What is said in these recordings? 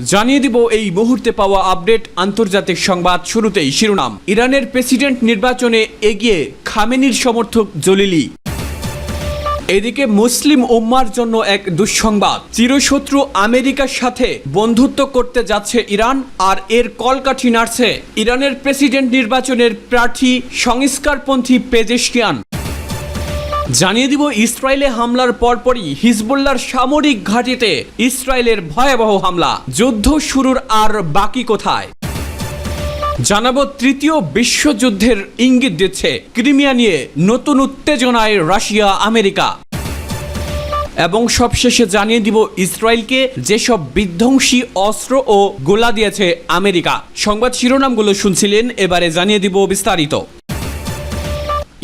জানিয়ে দিব এই মুহূর্তে পাওয়া আপডেট আন্তর্জাতিক সংবাদ শুরুতেই শিরোনাম। ইরানের প্রেসিডেন্ট নির্বাচনে এগিয়ে খামেনির সমর্থক জলিলি। এদিকে মুসলিম উম্মার জন্য এক দুঃসংবাদ। চিরশত্রু আমেরিকার সাথে বন্ধুত্ব করতে যাচ্ছে ইরান আর এর কলকাঠি নাড়ছে ইরানের প্রেসিডেন্ট নির্বাচনের প্রার্থী, সংস্কারপন্থী পেজেশকিয়ান। জানিয়ে দিব ইসরায়েলে হামলার পরপরই হিজবুল্লার সামরিক ঘাঁটিতে ইসরায়েলের ভয়াবহ হামলা। যুদ্ধ শুরুর আর বাকি কোথায়? জানাব তৃতীয় বিশ্বযুদ্ধের ইঙ্গিত দিচ্ছে ক্রিমিয়া নিয়ে নতুন উত্তেজনায় রাশিয়া, আমেরিকা। এবং সবশেষে জানিয়ে দিব ইসরায়েলকে যেসব বিধ্বংসী অস্ত্র ও গোলা দিয়েছে আমেরিকা। সংবাদ শিরোনামগুলো শুনছিলেন, এবারে জানিয়ে দিব বিস্তারিত।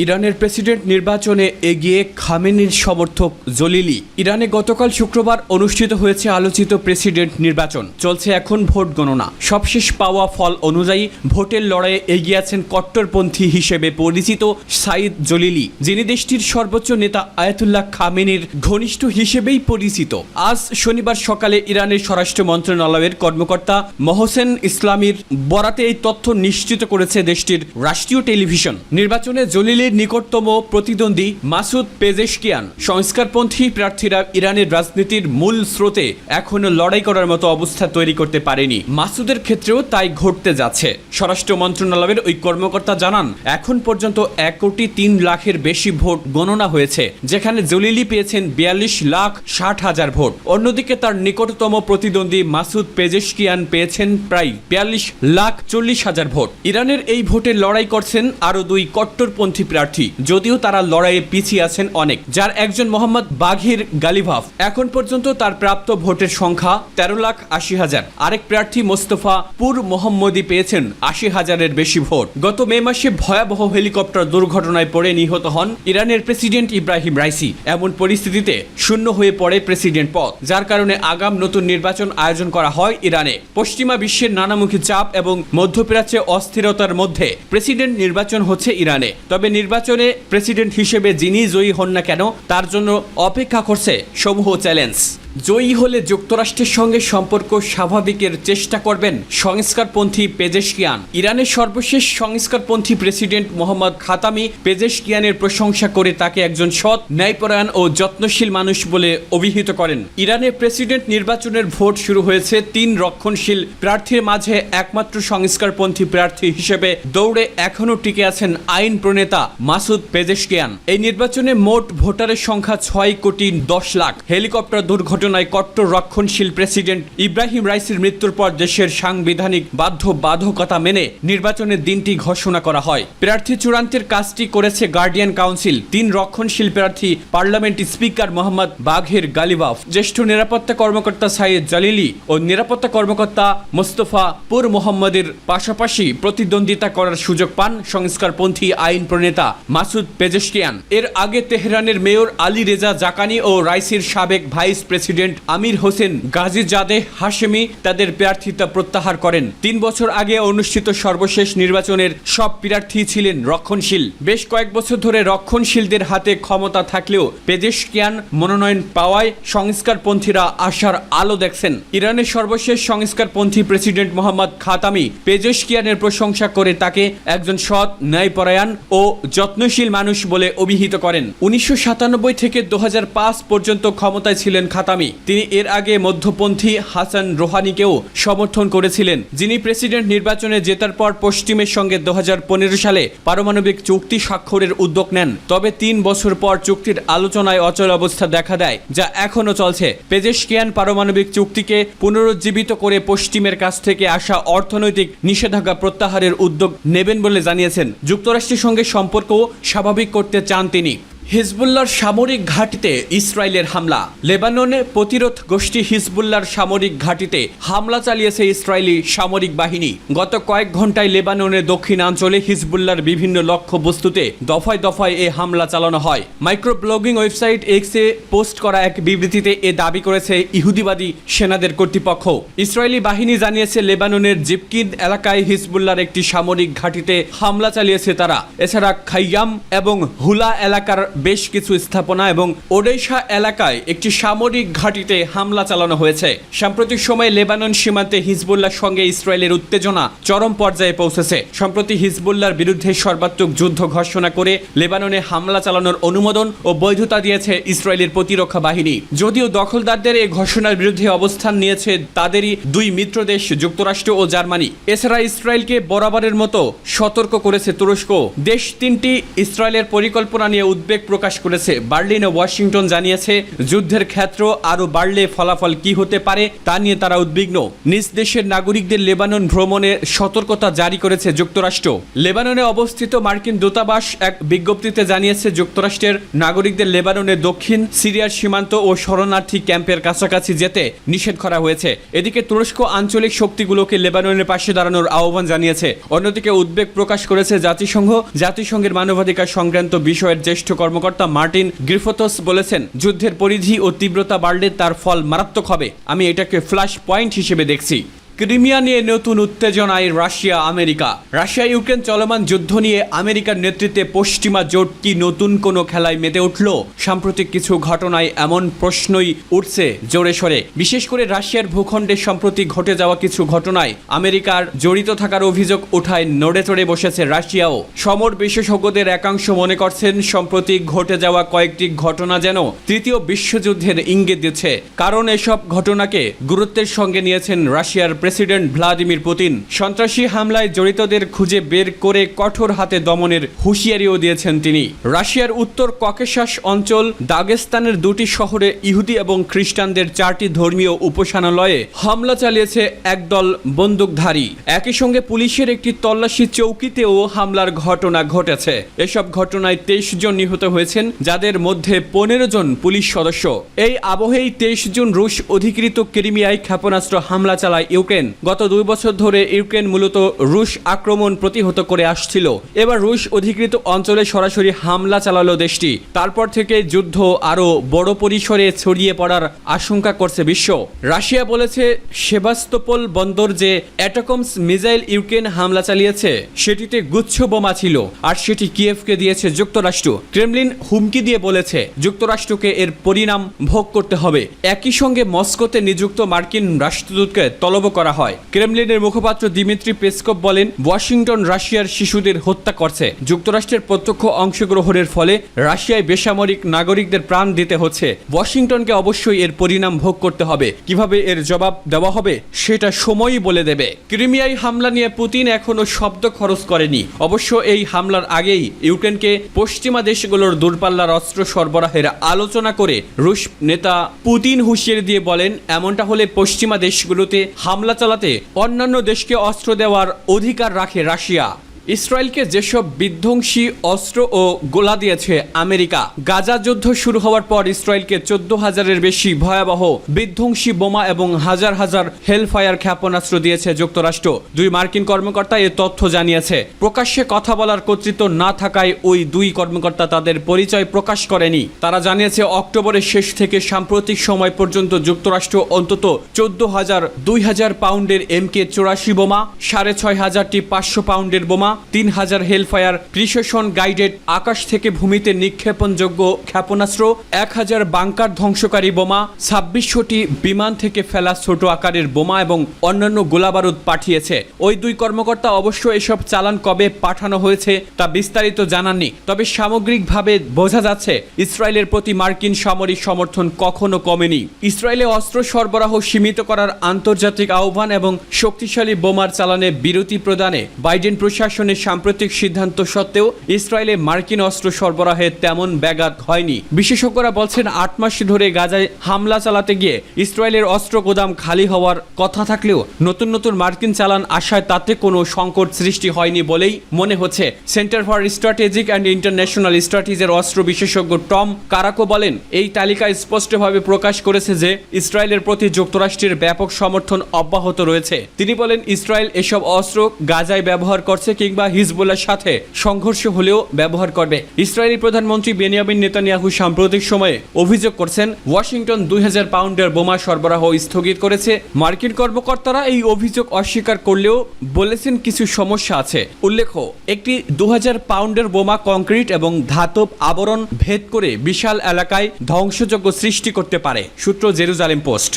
ইরানের প্রেসিডেন্ট নির্বাচনে এগিয়ে খামেনির সমর্থক জলিলি। ইরানে গতকাল শুক্রবার অনুষ্ঠিত হয়েছে আলোচিত প্রেসিডেন্ট নির্বাচন। চলছে এখন ভোট গণনা। সবশেষ পাওয়া ফল অনুযায়ী ভোটের লড়াইয়ে এগিয়ে আছেন কট্টরপন্থী হিসেবে পরিচিত সাইদ জলিলি, যিনি দেশটির সর্বোচ্চ নেতা আয়াতুল্লাহ খামেনির ঘনিষ্ঠ হিসেবেই পরিচিত। আজ শনিবার সকালে ইরানের স্বরাষ্ট্র মন্ত্রণালয়ের কর্মকর্তা মহসেন ইসলামীর বরাতে এই তথ্য নিশ্চিত করেছে দেশটির রাষ্ট্রীয় টেলিভিশন। নির্বাচনে জলিলের নিকটতম প্রতিদ্বন্দ্বী মাসুদ পেজেশকিয়ান। সংস্কারপন্থী প্রার্থীরা ইরানের রাজনীতির মূল স্রোতে এখনও লড়াই করার মতো অবস্থা তৈরি করতে পারেনি। মাসুদের ক্ষেত্রেও তাই ঘটতে যাচ্ছে। স্বরাষ্ট্র মন্ত্রণালয়ের ওই কর্মকর্তা জানান, এখন পর্যন্ত এক কোটি তিন লাখের বেশি ভোট গণনা হয়েছে, যেখানে জলিলি পেয়েছেন বিয়াল্লিশ লাখ ষাট হাজার ভোট। অন্যদিকে তার নিকটতম প্রতিদ্বন্দ্বী মাসুদ পেজেশকিয়ান পেয়েছেন প্রায় বিয়াল্লিশ লাখ চল্লিশ হাজার ভোট। ইরানের এই ভোটে লড়াই করছেন আরও দুই কট্টরপন্থী প্রার্থী। যদিও তারা লড়াইয়ে পিছিয়ে আছেন অনেক। যার একজন মোহাম্মদ বাঘির গালিভাফ। এখন পর্যন্ত তার প্রাপ্ত ভোটের সংখ্যা তেরো লাখ আশি হাজার। আরেক প্রার্থী মোস্তফা পুর মোহাম্মদী পেয়েছেন আশি হাজারের বেশি ভোট। গত মে মাসে ভয়াবহ হেলিকপ্টার দুর্ঘটনায় পড়ে নিহত হন ইরানের প্রেসিডেন্ট ইব্রাহিম রাইসি। এমন পরিস্থিতিতে শূন্য হয়ে পড়ে প্রেসিডেন্ট পদ, যার কারণে আগাম নতুন নির্বাচন আয়োজন করা হয় ইরানে। পশ্চিমা বিশ্বের নানামুখী চাপ এবং মধ্যপ্রাচ্যে অস্থিরতার মধ্যে প্রেসিডেন্ট নির্বাচন হচ্ছে ইরানে। তবে নির্বাচনে প্রেসিডেন্ট হিসেবে যিনি জয়ী হন না কেন তার জন্য অপেক্ষা করছে সমূহ চ্যালেঞ্জ। জয়ী হলে যুক্তরাষ্ট্রের সঙ্গে সম্পর্ক স্বাভাবিকের চেষ্টা করবেন সংস্কারপন্থী পেজেশকিয়ান। ইরানের সর্বশেষ সংস্কারপন্থী প্রেসিডেন্ট মোহাম্মদ খাতামি পেজেশকিয়ানের প্রশংসা করে তাকে একজন সৎ, ন্যায়পরায়ণ ও যত্নশীল মানুষ বলে অভিহিত করেন। ইরানের প্রেসিডেন্ট নির্বাচনের ভোট শুরু হয়েছে তিন রক্ষণশীল প্রার্থীর মাঝে, একমাত্র সংস্কারপন্থী প্রার্থী হিসেবে দৌড়ে এখনও টিকে আছেন আইন প্রণেতা মাসুদ পেজেশকিয়ান। এই নির্বাচনে মোট ভোটারের সংখ্যা ছয় কোটি দশ লাখ। হেলিকপ্টার দুর্ঘটনায় কট্টর রক্ষণশীল প্রেসিডেন্ট ইব্রাহিম রাইসির মৃত্যুর পর দেশের সাংবিধানিক বাধ্য বাধকতা মেনে নির্বাচনের দিনটি ঘোষণা করা হয়। প্রার্থী চূড়ান্তের কাজটি করেছে গার্ডিয়ান কাউন্সিল। তিন রক্ষণশীল প্রার্থী পার্লামেন্ট স্পিকার মোহাম্মদ বাঘের গালিবাফ, জ্যেষ্ঠ নিরাপত্তা কর্মকর্তা সাইয়েদ জালিলি ও নিরাপত্তা কর্মকর্তা মোস্তফা পুর মোহাম্মদের পাশাপাশি প্রতিদ্বন্দ্বিতা করার সুযোগ পান সংস্কারপন্থী আইন প্রণেতা মাসুদ পেজেস্টিয়ান এর আগে তেহরানের মেয়র আলী রেজা জাকানি ও রাইসির সাবেক vice president Amir Hossein Ghazizadeh Hashemi তাদের প্রার্থিতা প্রত্যাহার করেন। তিন বছর আগে অনুষ্ঠিত সর্বশেষ নির্বাচনের সব প্রার্থী ছিলেন রক্ষণশীল। বেশ কয়েক বছর ধরে রক্ষণশীলদের হাতে ক্ষমতা থাকলেও পেজেশকিয়ান মনোনয়ন পাওয়ায় সংস্কারপন্থীরা আশার আলো দেখছেন। ইরানের সর্বশেষ সংস্কারপন্থী প্রেসিডেন্ট মোহাম্মদ খাতামি পেজেশকিয়ানের প্রশংসা করে তাকে একজন সৎ, ন্যায়পরায়ণ ও যত্নশীল মানুষ বলে অভিহিত করেন। উনিশশো সাতানব্বই থেকে দু হাজার পাঁচ পর্যন্ত ক্ষমতায় ছিলেন খাতামি। তিনি এর আগে মধ্যপন্থী হাসান রোহানিকেও সমর্থন করেছিলেন। যিনি প্রেসিডেন্ট নির্বাচনে জেতার পর পশ্চিমের সঙ্গে দু হাজার পনেরো সালে পারমাণবিক চুক্তি স্বাক্ষরের উদ্যোগ নেন। তবে তিন বছর পর চুক্তির আলোচনায় অচল অবস্থা দেখা দেয়, যা এখনও চলছে। পেজেশকিয়ান পারমাণবিক চুক্তিকে পুনরুজ্জীবিত করে পশ্চিমের কাছ থেকে আসা অর্থনৈতিক নিষেধাজ্ঞা প্রত্যাহারের উদ্যোগ নেবেন বলে জানিয়েছেন। যুক্তরাষ্ট্রের সঙ্গে সম্পর্কও স্বাভাবিক করতে চান তিনি। হিজবুল্লার সামরিক ঘাঁটিতে ইসরায়েলের হামলা। লেবাননে প্রতিরোধ গোষ্ঠী হিজবুল্লার সামরিক ঘাঁটিতে হামলা চালিয়েছে ইসরায়েলি সামরিক বাহিনী। গত কয়েক ঘন্টায় লেবাননের দক্ষিণাঞ্চলে হিজবুল্লার বিভিন্ন লক্ষ্য বস্তুতে দফায় দফায় এ হামলা চালানো হয়। মাইক্রো ব্লগিং ওয়েবসাইট এক্সে পোস্ট করা এক বিবৃতিতে এ দাবি করেছে ইহুদিবাদী সেনাদের কর্তৃপক্ষ। ইসরায়েলি বাহিনী জানিয়েছে, লেবাননের জিপকিদ এলাকায় হিজবুল্লার একটি সামরিক ঘাঁটিতে হামলা চালিয়েছে তারা। এছাড়া খাইয়াম এবং হুলা এলাকার বেশ কিছু স্থাপনা এবং ওডেশা এলাকায় একটি সামরিক ঘাঁটিতে হামলা চালানো হয়েছে। সাম্প্রতিক সময়ে লেবানন সীমান্তে হিজবুল্লাহর সঙ্গে ইসরায়েলের উত্তেজনা চরম পর্যায়ে পৌঁছেছে। সম্প্রতি হিজবুল্লাহর বিরুদ্ধে সর্বাত্মক যুদ্ধ ঘোষণা করে লেবাননে হামলা চালানোর অনুমোদন ও বৈধতা দিয়েছে ইসরায়েলের প্রতিরক্ষা বাহিনী। যদিও দখলদারদের এই ঘোষণার বিরুদ্ধে অবস্থান নিয়েছে তাদেরই দুই মিত্র দেশ, যুক্তরাষ্ট্র ও জার্মানি। এছাড়া ইসরায়েলকে বরাবরের মতো সতর্ক করেছে তুরস্ক। দেশ তিনটি ইসরায়েলের পরিকল্পনা নিয়ে উদ্বেগ প্রকাশ করেছে। বার্লিন ও ওয়াশিংটন জানিয়েছে, যুদ্ধের ক্ষেত্র আরও বাড়লে ফলাফল কি হতে পারে তা নিয়ে তারা উদ্বিগ্ন। নিজ দেশের নাগরিকদের লেবানন ভ্রমণে সতর্কতা জারি করেছে যুক্তরাষ্ট্র। লেবাননে অবস্থিত মার্কিন দূতাবাস এক বিজ্ঞপ্তিতে জানিয়েছে, যুক্তরাষ্ট্রের নাগরিকদের লেবাননের দক্ষিণ সিরিয়ার সীমান্ত ও শরণার্থী ক্যাম্পের কাছাকাছি যেতে নিষেধ করা হয়েছে। এদিকে তুরস্ক আঞ্চলিক শক্তিগুলোকে লেবাননের পাশে দাঁড়ানোর আহ্বান জানিয়েছে। অন্যদিকে উদ্বেগ প্রকাশ করেছে জাতিসংঘ। জাতিসংঘের মানবাধিকার সংক্রান্ত বিষয়ের জ্যেষ্ঠ কর্মকর্তা মার্টিন গ্রিফোথস বলেছেন, যুদ্ধের পরিধি ও তীব্রতা বাড়লে তার ফল মারাত্মক হবে। আমি এটাকে ফ্ল্যাশ পয়েন্ট হিসেবে দেখছি। ক্রিমিয়া নিয়ে নতুন উত্তেজনায় রাশিয়া, আমেরিকা। রাশিয়া, ইউক্রেন চলমান যুদ্ধ নিয়ে আমেরিকার নেতৃত্বে পশ্চিমা জোট কি নতুন কোনো খেলায় মেতে উঠল? সাম্প্রতিক কিছু ঘটনায় এমন প্রশ্নই উঠছে জোরে সরে। বিশেষ করে রাশিয়ার ভূখণ্ডে সম্প্রতি ঘটে যাওয়া কিছু ঘটনায় আমেরিকার জড়িত থাকার অভিযোগ ওঠায় নড়ে চড়ে বসেছে রাশিয়াও। সমর বিশেষজ্ঞদের একাংশ মনে করছেন, সম্প্রতি ঘটে যাওয়া কয়েকটি ঘটনা যেন তৃতীয় বিশ্বযুদ্ধের ইঙ্গিত দিচ্ছে। কারণ এসব ঘটনাকে গুরুত্বের সঙ্গে নিয়েছেন রাশিয়ার প্রেসিডেন্ট ভ্লাদিমির পুতিন সন্ত্রাসী হামলায় জড়িতদের খুঁজে বের করে কঠোর হাতে দমনের হুঁশিয়ারিও দিয়েছেন তিনি। রাশিয়ার উত্তর ককেশাস অঞ্চল দাগেস্তানের দুটি শহরে ইহুদি এবং খ্রিস্টানদের চারটি ধর্মীয় উপাসনালয়ে হামলা চালিয়েছে একদল বন্দুকধারী। একই সঙ্গে পুলিশের একটি তল্লাশি চৌকিতেও হামলার ঘটনা ঘটেছে। এসব ঘটনায় তেইশ জন নিহত হয়েছেন, যাদের মধ্যে পনেরো জন পুলিশ সদস্য। এই আবহেই তেইশ জন রুশ অধিকৃত ক্রিমিয়ায় ক্ষেপণাস্ত্র হামলা চালায় ইউক্রেন। গত দুই বছর ধরে ইউক্রেন মূলত রুশ আক্রমণ প্রতিহত করে আসছিল। এবার রুশ অধিকৃত অঞ্চলে সরাসরি হামলা চালালো দেশটি। তারপর থেকে যুদ্ধ আরও বড় পরিসরে ছড়িয়ে পড়ার আশঙ্কা করছে বিশ্ব। রাশিয়া বলেছে, সেবাস্তোপল বন্দর যে অ্যাটাকমস মিসাইল ইউক্রেন হামলা চালিয়েছে, সেটিতে গুচ্ছ বোমা ছিল আর সেটি কিয়েভকে দিয়েছে যুক্তরাষ্ট্র। ক্রেমলিন হুমকি দিয়ে বলেছে, যুক্তরাষ্ট্রকে এর পরিণাম ভোগ করতে হবে। একই সঙ্গে মস্কোতে নিযুক্ত মার্কিন রাষ্ট্রদূতকে তলব করা হয়। ক্রেমলিনের মুখপাত্র দিমিত্রি পেসকপ বলেন, ওয়াশিংটন রাশিয়ার শিশুদের হত্যা করছে। যুক্তরাষ্ট্রের প্রত্যক্ষ অংশগ্রহণের ফলে রাশিয়ায় বেসামরিক নাগরিকদের প্রাণ দিতে হচ্ছে। ওয়াশিংটনকে অবশ্যই এর পরিণাম ভোগ করতে হবে। কীভাবে এর জবাব দেওয়া হবে, সেটা সময়ই বলে দেবে। ক্রিমিয়ায় হামলা নিয়ে পুতিন এখনও শব্দ খরচ করেনি। অবশ্য এই হামলার আগেই ইউক্রেনকে পশ্চিমা দেশগুলোর দূরপাল্লার অস্ত্র সরবরাহের আলোচনা করে রুশ নেতা পুতিন হুঁশিয়ারি দিয়ে বলেন, এমনটা হলে পশ্চিমা দেশগুলোতে হামলা চালাতে অন্যান্য দেশকে অস্ত্র দেওয়ার অধিকার রাখে রাশিয়া। ইসরায়েলকে যেসব বিধ্বংসী অস্ত্র ও গোলা দিয়েছে আমেরিকা, গাজা যুদ্ধ শুরু হওয়ার পর ইসরায়েলকে চোদ্দ হাজারের বেশি ভয়াবহ বিধ্বংসী বোমা এবং হাজার হাজার হেলফায়ার ক্ষেপণাস্ত্র দিয়েছে যুক্তরাষ্ট্র। দুই মার্কিন কর্মকর্তা এ তথ্য জানিয়েছে। প্রকাশ্যে কথা বলার কর্তৃত্ব না থাকায় ওই দুই কর্মকর্তা তাদের পরিচয় প্রকাশ করেনি। তারা জানিয়েছে, অক্টোবরের শেষ থেকে সাম্প্রতিক সময় পর্যন্ত যুক্তরাষ্ট্র অন্তত চোদ্দ হাজার দুই হাজার পাউন্ডের এম কে চৌরাশি বোমা, সাড়ে ছয় হাজারটি পাঁচশো পাউন্ডের বোমা তিন হাজার হেলফায়ার, প্রিসেশন গাইডেড, আকাশ থেকে ভূমিতে নিক্ষেপণযোগ্য ক্ষেপণাস্ত্র এক হাজার বাংকার ধ্বংসকারী বোমা, ছাব্বিশশোটি বিমান থেকে ফেলা ছোট আকারের বোমা এবং অন্যান্য গোলাবারুদ পাঠিয়েছে। ওই দুই কর্মকর্তা অবশ্য এসব চালান কবে পাঠানো হয়েছে তা বিস্তারিত জানাননি, তবে সামগ্রিকভাবে বোঝা যাচ্ছে, ইসরায়েলের প্রতি মার্কিন সামরিক সমর্থন কখনো কমেনি। ইসরায়েলে অস্ত্র সরবরাহ সীমিত করার আন্তর্জাতিক আহ্বান এবং শক্তিশালী বোমার চালানে বিরতি প্রদানে বাইডেন প্রশাসনের সাম্প্রতিক সিদ্ধান্ত সত্ত্বেও ইসরায়েলে মার্কিন অস্ত্র সরবরাহে তেমন ব্যাঘাত হয়নি। বিশেষজ্ঞরা বলছেন, আট মাস ধরে গাজায় হামলা চালাতে গিয়ে ইসরায়েলের অস্ত্র গোদাম খালি হওয়ার কথা থাকলেও নতুন নতুন মার্কিন চালান আসায় তাতে কোনো সংকট সৃষ্টি হয়নি বলেই মনে হচ্ছে। Centre for strategic and international স্ট্র্যাটেজির অস্ত্র বিশেষজ্ঞ টম কারাকো বলেন, এই তালিকা স্পষ্টভাবে প্রকাশ করেছে যে ইসরায়েলের প্রতি যুক্তরাষ্ট্রের ব্যাপক সমর্থন অব্যাহত রয়েছে। তিনি বলেন, ইসরায়েল এসব অস্ত্র গাজায় ব্যবহার করছে কিংবা কিংবা হিজবুল্লার সাথে সংঘর্ষ হলেও ব্যবহার করবে। ইসরায়েলি প্রধানমন্ত্রী বেনিয়ামিন নেতানিয়াহু সাম্প্রতিক সময়ে অভিযোগ করছেন, ওয়াশিংটন দুই হাজার পাউন্ডের বোমা সরবরাহ স্থগিত করেছে। মার্কিন কর্মকর্তারা এই অভিযোগ অস্বীকার করলেও বলেছেন কিছু সমস্যা আছে। উল্লেখ্য, একটি দুই হাজার পাউন্ডের বোমা কংক্রিট এবং ধাতব আবরণ ভেদ করে বিশাল এলাকায় ধ্বংসযজ্ঞ সৃষ্টি করতে পারে, সূত্র জেরুজালেম পোস্ট।